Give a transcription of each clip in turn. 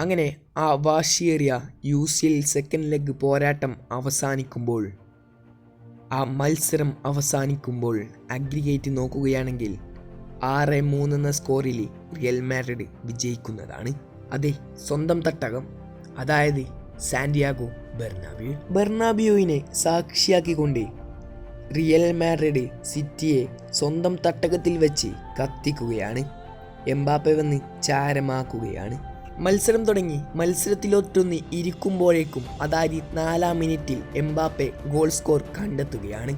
അങ്ങനെ ആ വാശിയേറിയ U C L second leg പോരാട്ടം അവസാനിക്കുമ്പോൾ ആ മത്സരം അവസാനിക്കുമ്പോൾ അഗ്രിഗേറ്റ് നോക്കുകയാണെങ്കിൽ ആറ് മൂന്ന് എന്ന സ്കോറിൽ റിയൽ മാഡ്രിഡ് വിജയിക്കുന്നതാണ്. അതെ സ്വന്തം തട്ടകം. അതായത് സാന്റിയാഗോ ബെർണാബിയോ ബെർണാബിയോയിനെ സാക്ഷിയാക്കിക്കൊണ്ട് റിയൽ മാഡ്രിഡ് സിറ്റിയെ സ്വന്തം തട്ടകത്തിൽ വെച്ച് കത്തിക്കുകയാണ്. എംബാപ്പെ വന്ന് ചാരമാക്കുകയാണ്. മത്സരം തുടങ്ങി. മത്സരത്തിലൊറ്റൊന്ന് ഇരിക്കുമ്പോഴേക്കും അതായത് നാലാം മിനിറ്റിൽ എംബാപ്പെ ഗോൾ സ്കോർ കണ്ടെത്തുകയാണ്.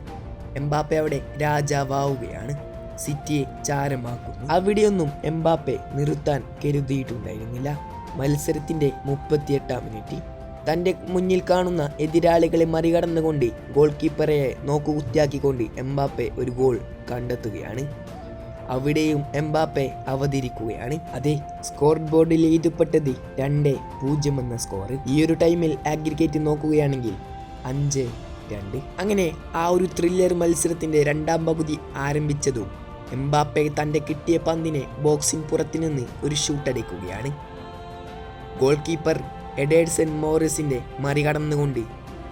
എംബാപ്പെ അവിടെ രാജാവാവുകയാണ്. സിറ്റിയെ ചാരമാക്കുന്നു. അവിടെയൊന്നും എംബാപ്പെ നിർത്താൻ കരുതിയിട്ടുണ്ടായിരുന്നില്ല. മത്സരത്തിന്റെ മുപ്പത്തിയെട്ടാം മിനിറ്റിൽ തന്റെ മുന്നിൽ കാണുന്ന എതിരാളികളെ മറികടന്നുകൊണ്ട് ഗോൾ കീപ്പറെ നോക്കുകുത്തിയാക്കിക്കൊണ്ട് എംബാപ്പെ ഒരു ഗോൾ കണ്ടെത്തുകയാണ്. അവിടെയും എംബാപ്പെ അവതരിക്കുകയാണ്. അതെ സ്കോർ ബോർഡിൽ എഴുതപ്പെട്ടത് രണ്ട് പൂജ്യം എന്ന സ്കോർ ഈ ഒരു ടൈമിൽ ആഗ്രിഗേറ്റ് നോക്കുകയാണെങ്കിൽ അഞ്ച് രണ്ട്. അങ്ങനെ ആ ഒരു ത്രില്ലർ മത്സരത്തിന്റെ രണ്ടാം പകുതി ആരംഭിച്ചതും എംബാപ്പെ തന്റെ കിട്ടിയ പന്തിനെ ബോക്സിംഗ് പുറത്തു നിന്ന് ഒരു ഷൂട്ട് അടിക്കുകയാണ് ഗോൾ കീപ്പർ എഡേഴ്സൺ മോറിസിന്റെ മറികടന്നുകൊണ്ട്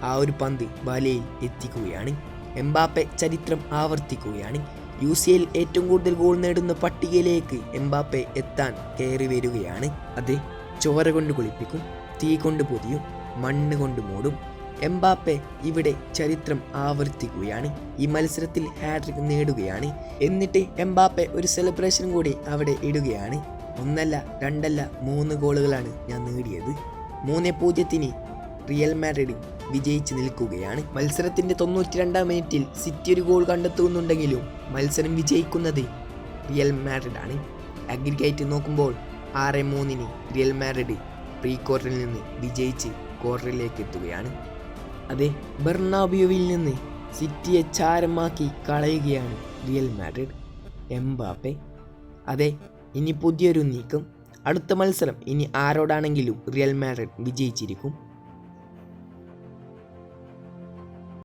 ആ ഒരു പന്ത് വലയിൽ എത്തിക്കുകയാണ്. എംബാപ്പെ ചരിത്രം ആവർത്തിക്കുകയാണ്. യു സി എൽ ഏറ്റവും കൂടുതൽ ഗോൾ നേടുന്ന പട്ടികയിലേക്ക് എംബാപ്പെ എത്താൻ കയറി വരികയാണ്. അത് ചോര കൊണ്ട് കുളിപ്പിക്കും തീ കൊണ്ട് പൊതിയും മണ്ണ് കൊണ്ട് മൂടും. എംബാപ്പെ ഇവിടെ ചരിത്രം ആവർത്തിക്കുകയാണ്. ഈ മത്സരത്തിൽ ഹാട്രിക് നേടുകയാണ്. എന്നിട്ട് എംബാപ്പെ ഒരു സെലിബ്രേഷൻ കൂടി അവിടെ ഇടുകയാണ്. ഒന്നല്ല രണ്ടല്ല മൂന്ന് ഗോളുകളാണ് ഞാൻ നേടിയത്. മൂന്ന് പൂജ്യത്തിന് റിയൽ മാഡ്രിഡ് വിജയിച്ച് നിൽക്കുകയാണ്. മത്സരത്തിന്റെ തൊണ്ണൂറ്റി രണ്ടാം മിനിറ്റിൽ സിറ്റി ഒരു ഗോൾ കണ്ടെത്തുന്നുണ്ടെങ്കിലും മത്സരം വിജയിക്കുന്നത് റിയൽ മാഡ്രിഡ് ആണ് അഗ്രിഗേറ്റ് നോക്കുമ്പോൾ ആറ് മൂന്നിന് റിയൽ മാഡ്രിഡ് പ്രീ ക്വാർട്ടറിൽ നിന്ന് വിജയിച്ച് ക്വാർട്ടറിലേക്ക് എത്തുകയാണ്. അതെ ബെർണാബിയോവിൽ നിന്ന് സിറ്റിയെ ചാരമാക്കി കളയുകയാണ് റിയൽ മാഡ്രിഡ്. എംബാപ്പെ. അതെ ഇനി പുതിയൊരു നീക്കം. അടുത്ത മത്സരം ഇനി ആരോടാണെങ്കിലും റിയൽ മാഡ്രിഡ് വിജയിച്ചിരിക്കും.